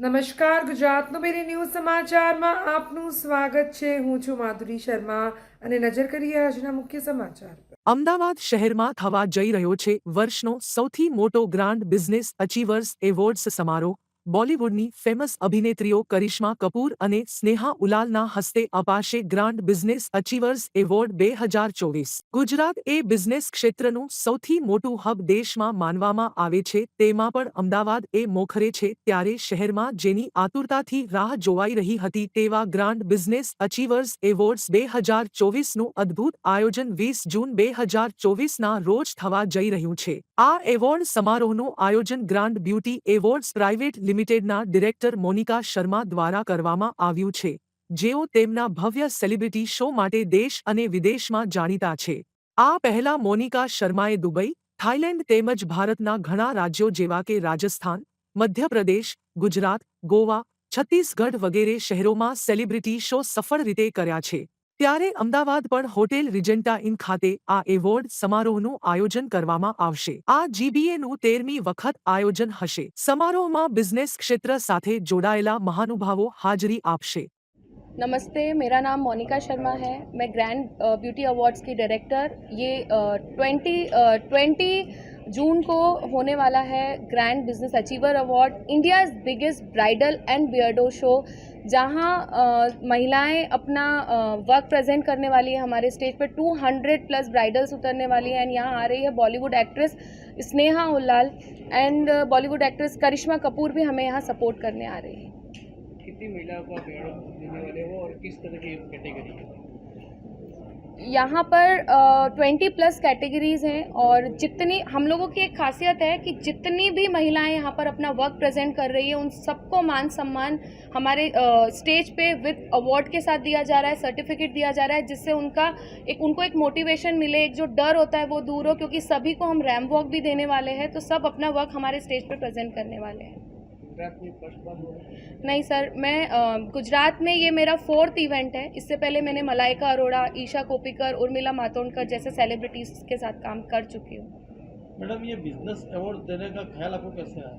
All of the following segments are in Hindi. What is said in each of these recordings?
નમસ્કાર, ગુજરાતનો મેરી ન્યૂઝ સમાચારમાં આપનું સ્વાગત છે. હું છું માધુરી શર્મા અને નજર કરીએ આજના મુખ્ય સમાચાર અમદાવાદ શહેરમાં થવા જઈ રહ્યો છે વર્ષનો સૌથી મોટો ગ્રાન્ડ બિઝનેસ અચીવર્સ એવોર્ડ્સ સમારોહ. બોલિવૂડની ફેમસ અભિનેત્રીઓ કરિશ્મા કપૂર અને સ્નેહા ઉલાલના હસ્તે અપાશે ગ્રાન્ડ બિઝનેસ અચીવર્સ એવોર્ડ બે હજાર ચોવીસ. ગુજરાત એ બિઝનેસ ક્ષેત્રનું સૌથી મોટું હબ દેશમાં માનવામાં આવે છે. તેમાં પણ અમદાવાદ એ મોખરે છે. ત્યારે શહેરમાં જેની આતુરતાથી રાહ જોવાઈ રહી હતી તેવા ગ્રાન્ડ બિઝનેસ અચીવર્સ એવોર્ડ્સ બે હજાર ચોવીસનું અદ્ભુત આયોજન વીસ જૂન બે હજાર ચોવીસના રોજ થવા જઈ રહ્યું છે. આ એવોર્ડ સમારોહનું આયોજન ગ્રાન્ડ બ્યુટી એવોર્ડ્સ પ્રાઇવેટ લિમિટેડના ડિરેક્ટર મોનિકા શર્મા દ્વારા કરવામાં આવ્યું છે. જેઓ તેમના ભવ્ય સેલિબ્રિટી શો માટે દેશ અને વિદેશમાં જાણીતા છે. આ પહેલા મોનિકા શર્માએ દુબઈ, થાઇલેન્ડ તેમજ ભારતના ઘણા રાજ્યો જેવા કે રાજસ્થાન, મધ્યપ્રદેશ, ગુજરાત, ગોવા, છત્તીસગઢ વગેરે શહેરોમાં સેલિબ્રિટી શો સફળ રીતે કર્યા છે. ત્યારે અમદાવાદ પણ હોટેલ રિજેન્ટા ઇન ખાતે આ એવોર્ડ સમારોહનું આયોજન કરવામાં આવશે આ જીબીએનું તેરમી વખત આયોજન હશે સમારોહમાં બિઝનેસ ક્ષેત્ર સાથે જોડાયેલા મહાનુભાવો હાજરી આપશે नमस्ते मेरा नाम मोनिका शर्मा है मैं ग्रैंड ब्यूटी अवार्ड्स की डायरेक्टर ये ट्वेंटी ट्वेंटी जून को होने वाला है grand business achiever award India biggest bridal and beardo show जहाँ महिलाएँ अपना वर्क प्रेजेंट करने वाली है हमारे स्टेज पे 200 प्लस ब्राइडल्स उतरने वाली हैं। एंड यहाँ आ रही है Bollywood actress Sneha Ullal and Bollywood actress Karisma Kapoor भी हमें यहाँ सपोर्ट करने आ रही है। कितनी महिलाओं को आप देने वाले हो और किस तरह की कैटेगरी है? यहाँ पर ट्वेंटी प्लस कैटेगरीज हैं और जितनी, हम लोगों की एक खासियत है कि जितनी भी महिलाएँ यहाँ पर अपना वर्क प्रेजेंट कर रही है, उन सबको मान सम्मान हमारे स्टेज पे विद अवार्ड के साथ दिया जा रहा है सर्टिफिकेट दिया जा रहा है, जिससे उनका एक, उनको एक मोटिवेशन मिले, एक जो डर होता है वो दूर हो, क्योंकि सभी को हम रैम वॉक भी देने वाले हैं तो सब अपना वर्क हमारे स्टेज पर प्रेजेंट करने वाले हैं। गुजरात में फ़र्स्ट बार हो नहीं सर मैं गुजरात में ये मेरा फोर्थ इवेंट है। इससे पहले मैंने मलाइका अरोड़ा ईशा कोपिकर उर्मिला मातोंडकर जैसे सेलिब्रिटीज के साथ काम कर चुकी हूँ। मैडम ये बिज़नेस अवार्ड देने का ख्याल आपको कैसे आया?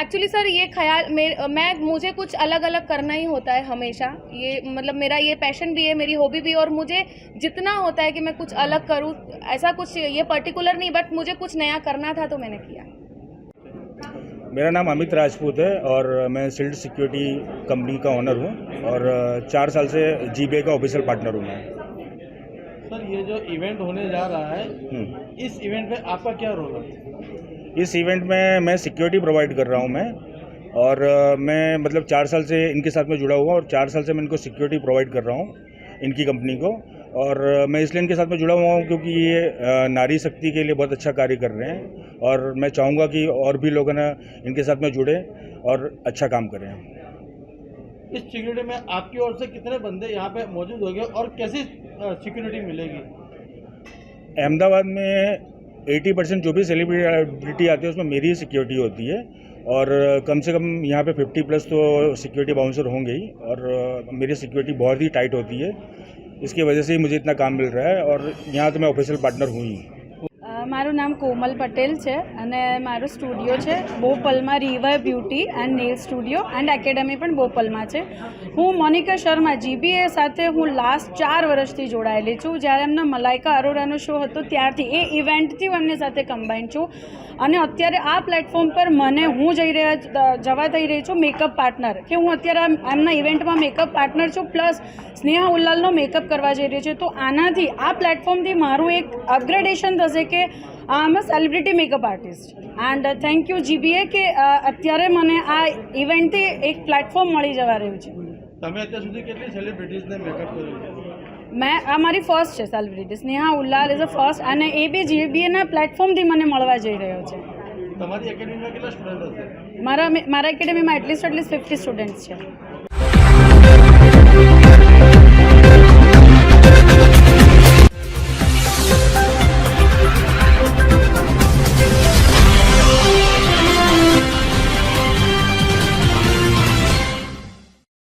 एक्चुअली सर ये ख्याल मेरे मैं मुझे कुछ अलग अलग करना ही होता है हमेशा। ये मतलब मेरा ये पैशन भी है मेरी हॉबी भी और मुझे जितना होता है कि मैं कुछ अलग करूँ ऐसा कुछ ये पर्टिकुलर नहीं बट मुझे कुछ नया करना था तो मैंने किया। मेरा नाम अमित राजपूत है और मैं सिल्ड सिक्योरिटी कंपनी का ओनर हूँ और चार साल से जी का ऑफिशियल पार्टनर हूँ मैं। सर ये जो इवेंट होने जा रहा है हम्म। इस इवेंट में आपका क्या रोल है? इस इवेंट में मैं सिक्योरिटी प्रोवाइड कर रहा हूँ मैं और मैं मतलब चार साल से इनके साथ में जुड़ा हुआ और चार साल से मैं इनको सिक्योरिटी प्रोवाइड कर रहा हूँ इनकी कंपनी को। और मैं इसलिए इनके साथ में जुड़ा हुआ हूँ क्योंकि ये नारी शक्ति के लिए बहुत अच्छा कार्य कर रहे हैं और मैं चाहूँगा कि और भी लोग ना इनके साथ में जुड़े और अच्छा काम करें। इस सिक्योरिटी में आपकी ओर से कितने बंदे यहाँ पे मौजूद होंगे और कैसी सिक्योरिटी मिलेगी? अहमदाबाद में 80 परसेंट जो भी सेलिब्रिटी आती है उसमें मेरी ही सिक्योरिटी होती है और कम से कम यहाँ पे 50 प्लस तो सिक्योरिटी बाउंसर होंगे ही और मेरी सिक्योरिटी बहुत ही टाइट होती है। इसकी वजह से ही मुझे इतना काम मिल रहा है और यहाँ तो मैं ऑफिशियल पार्टनर हूँ ही। મારું નામ કોમલ પટેલ છે અને મારો સ્ટુડિયો છે બોપલમાં river beauty and nail studio and academy પણ બોપલમાં છે. હું મોનિકા શર્મા જીબીએ સાથે હું લાસ્ટ ચાર વર્ષથી જોડાયેલી છું. જ્યારે એમનો મલાઇકા અરોરાનો શો હતો ત્યારથી એ ઇવેન્ટથી હું એમની સાથે કમ્બાઈન છું. અને અત્યારે આ પ્લેટફોર્મ પર મને હું જઈ રહ્યા જવા થઈ રહી છું મેકઅપ પાર્ટનર કે હું અત્યારે એમના ઇવેન્ટમાં મેકઅપ પાર્ટનર છું પ્લસ સ્નેહા ઉલ્લાલનો મેકઅપ કરવા જઈ રહી છું. તો આનાથી, આ પ્લેટફોર્મથી મારું એક અપગ્રેડેશન થશે કે am a celebrity makeup artist and thank you GBA કે અત્યારે મને આ ઇવેન્ટથી એક પ્લેટફોર્મ મળી જવા રહ્યું છે. તમે અત્યાર સુધી કેટલી સેલિબ્રિટીઝને મેકઅપ કર્યું મેં આ મારી ફર્સ્ટ છે celebrity Sneha Ullal is a first અને એ બી જીબીએના પ્લેટફોર્મથી મને મળવા જઈ રહ્યો છે. તમારી એકેડેમીમાં કેટલા સ્ટુડન્ટ હશે? મારા મારા એકેડેમીમાં at least at least fifty students છે.